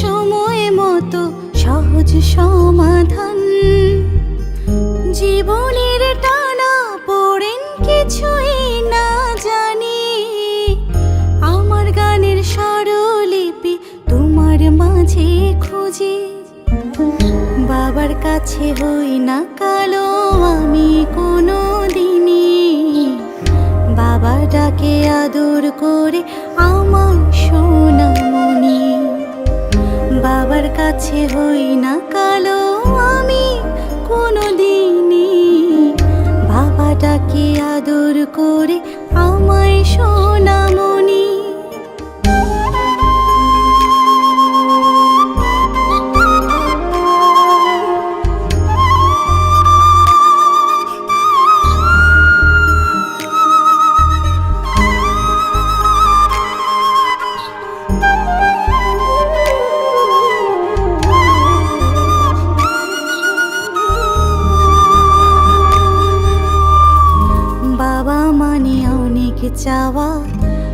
সময় মতো সহজ সমাধান। জীবনের টানা পড়েন কিছুই না জানি। আমার গানের স্বরলিপি তোমার মাঝে খুঁজি। বাবার কাছে হই না কালো আমি কোনো দিনই বাবা ডাকে আদর করে আমার সোনামণি বাবার কাছে হই না কালো আমি কোনো দিনই বাবাটাকে আদর করে আমায় সোনামণি